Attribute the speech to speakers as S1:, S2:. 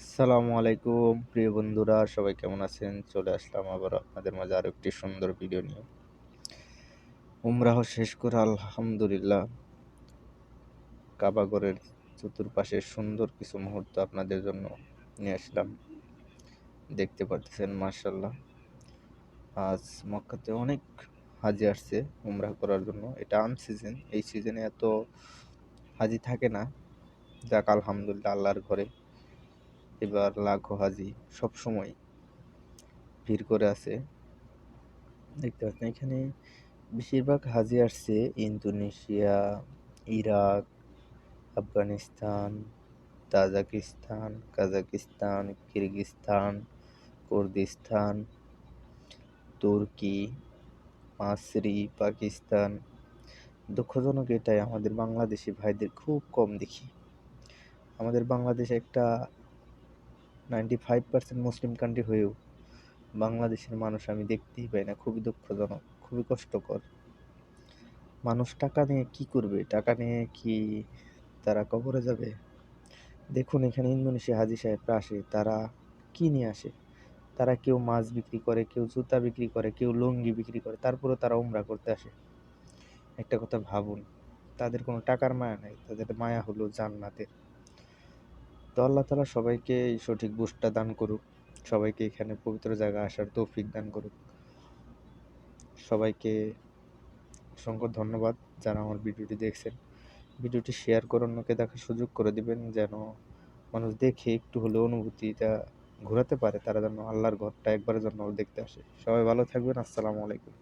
S1: আসসালামু আলাইকুম, প্রিয় বন্ধুরা, সবাই কেমন আছেন? চলে আসলাম আবার আপনাদের মাঝে আরও একটি সুন্দর ভিডিও নিয়ে। উমরাহ শেষ করে, আলহামদুলিল্লাহ, কাবাগরের চতুর্পাশে সুন্দর কিছু মুহূর্ত আপনাদের জন্য নিয়ে আসলাম। দেখতে পাচ্ছেন মার্শাল্লাহ আজ মক্কাতে অনেক হাজি আসছে উমরাহ করার জন্য। এটা আন সিজন এই সিজনে এত হাজি থাকে না। যাক, আলহামদুলিল্লাহ, আল্লাহর ঘরে। এবার লাখো হাজি সবসময় ভিড় করে আছে। দেখতে পাচ্ছেন, এখানে বেশিরভাগ হাজি আসছে Indonesia, Iraq, Afghanistan, Tajikistan, Kazakhstan, Kyrgyzstan, Kurdistan, তুর্কি, মাসরি, পাকিস্তান। দুঃখজনক এটাই, আমাদের বাংলাদেশি ভাইদের খুব কম দেখি। আমাদের বাংলাদেশে একটা ninety five percent Muslim country হয়েও বাংলাদেশের মানুষ আমি দেখতেই পাই না, খুবই দুঃখজনক, খুবই কষ্টকর। মানুষ টাকা নিয়ে কি করবে? টাকা নিয়ে কি তারা কবরে যাবে? দেখুন এখানে ইন্দোনেশিয়া হাজি সাহেবরা আসে, তারা কি নিয়ে আসে? তারা কেউ মাছ বিক্রি করে, কেউ জুতা বিক্রি করে, কেউ লুঙ্গি বিক্রি করে তারপরে তারা উমরা করতে আসে। একটা কথা ভাবুন, তাদের কোনো টাকার মায়া নাই, তাদের মায়া হলো জান্নাতের। তো আল্লাহ তালা সবাইকে এই সঠিক বুঝটা দান করুক। সবাইকে এখানে পবিত্র জায়গায় আসার তৌফিক দান করুক। সবাইকে অসংখ্য ধন্যবাদ যারা আমার ভিডিওটি দেখছেন। ভিডিওটি শেয়ার করে অন্যকে দেখার সুযোগ করে দিবেন যেন মানুষ দেখে একটু হলেও অনুভূতিটা ঘোরাতে পারে, তারা যেন আল্লাহর ঘরটা একবারের জন্য দেখতে আসে। সবাই ভালো থাকবেন, আসসালামু আলাইকুম।